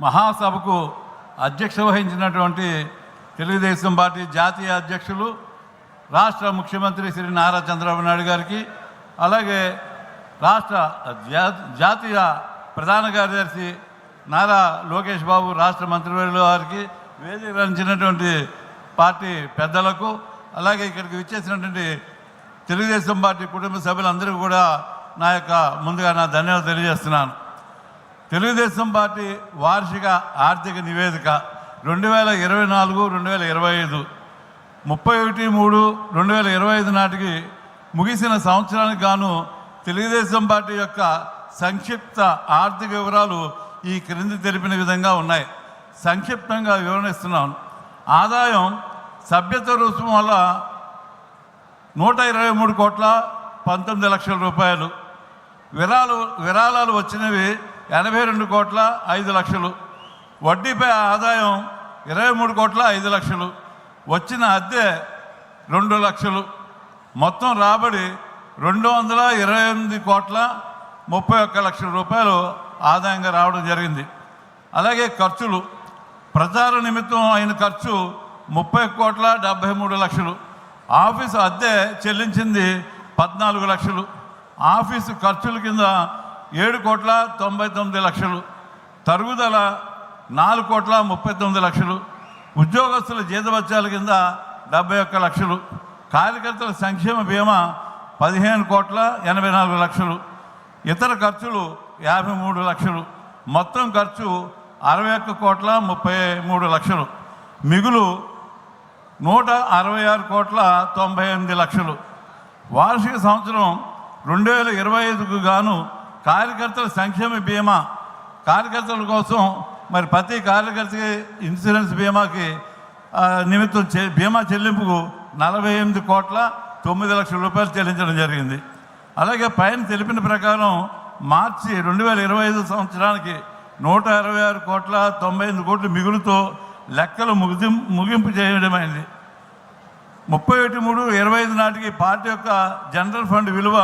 మహాసభకు అధ్యక్ష వహించినటువంటి తెలుగుదేశం పార్టీ జాతీయ అధ్యక్షులు రాష్ట్ర ముఖ్యమంత్రి శ్రీ నారా చంద్రబాబు నాయుడు గారికి అలాగే రాష్ట్ర జాతీయ ప్రధాన కార్యదర్శి నారా లోకేష్ బాబు రాష్ట్ర మంత్రివర్యుల వారికి వేదిక రంచినటువంటి పార్టీ పెద్దలకు అలాగే ఇక్కడికి విచ్చేసినటువంటి తెలుగుదేశం పార్టీ కుటుంబ సభ్యులందరికీ కూడా నా యొక్క ముందుగా నా ధన్యవాదాలు తెలియజేస్తున్నాను. తెలుగుదేశం పార్టీ వార్షిక ఆర్థిక నివేదిక రెండు వేల ఇరవై నాలుగు రెండు వేల ఇరవై ఐదు. ముప్పై ఒకటి మూడు రెండు వేల ఇరవై ఐదు నాటికి ముగిసిన సంవత్సరానికి గాను తెలుగుదేశం పార్టీ యొక్క సంక్షిప్త ఆర్థిక వివరాలు ఈ క్రింది తెలిపిన విధంగా ఉన్నాయి. సంక్షిప్తంగా వివరణిస్తున్నాను ఆదాయం సభ్యత రుసుము వల్ల నూట ఇరవై మూడు కోట్ల పంతొమ్మిది లక్షల రూపాయలు. విరాళాలు విరాళాలు వచ్చినవి ఎనభై రెండు కోట్ల ఐదు లక్షలు. వడ్డీపై ఆదాయం ఇరవై మూడు కోట్ల ఐదు లక్షలు. వచ్చిన అద్దె రెండు లక్షలు. మొత్తం రాబడి రెండు వందల ఇరవై ఎనిమిది కోట్ల ముప్పై ఒక్క లక్షల రూపాయలు ఆదాయంగా రావడం జరిగింది. అలాగే ఖర్చులు. ప్రచార నిమిత్తం అయిన ఖర్చు ముప్పై కోట్ల డెబ్భై మూడు లక్షలు. ఆఫీసు అద్దె చెల్లించింది పద్నాలుగు లక్షలు. ఆఫీసు ఖర్చుల కింద ఏడు కోట్ల తొంభై తొమ్మిది లక్షలు తరుగుదల నాలుగు కోట్ల ముప్పై తొమ్మిది లక్షలు ఉద్యోగస్తుల జీతభత్యాల కింద డెబ్బై ఒక్క లక్షలు కార్యకర్తల సంక్షేమ బీమా పదిహేను కోట్ల ఎనభై నాలుగు లక్షలు ఇతర ఖర్చులు యాభై మూడు లక్షలు మొత్తం ఖర్చు అరవై ఒక్క కోట్ల ముప్పై మూడు లక్షలు మిగులు నూట అరవై ఆరు కోట్ల తొంభై ఎనిమిది లక్షలు. వార్షిక సంవత్సరం రెండు వేల ఇరవై ఐదుకు గాను కార్యకర్తల సంక్షేమ బీమా కార్యకర్తల కోసం మరి ప్రతి కార్యకర్తకి ఇన్సూరెన్స్ బీమాకి నిమిత్తం చే బీమా చెల్లింపుకు నలభై ఎనిమిది కోట్ల తొమ్మిది లక్షల రూపాయలు చెల్లించడం జరిగింది. అలాగే పైన తెలిపిన ప్రకారం మార్చి రెండు వేల ఇరవై ఐదు సంవత్సరానికి నూట అరవై ఆరు కోట్ల తొంభై ఎనిమిది కోట్ల మిగులుతో లెక్కలు ముగి ముగింపు చేయడమైంది ముప్పై ఒకటి మూడు ఇరవై ఐదు నాటికి పార్టీ యొక్క జనరల్ ఫండ్ విలువ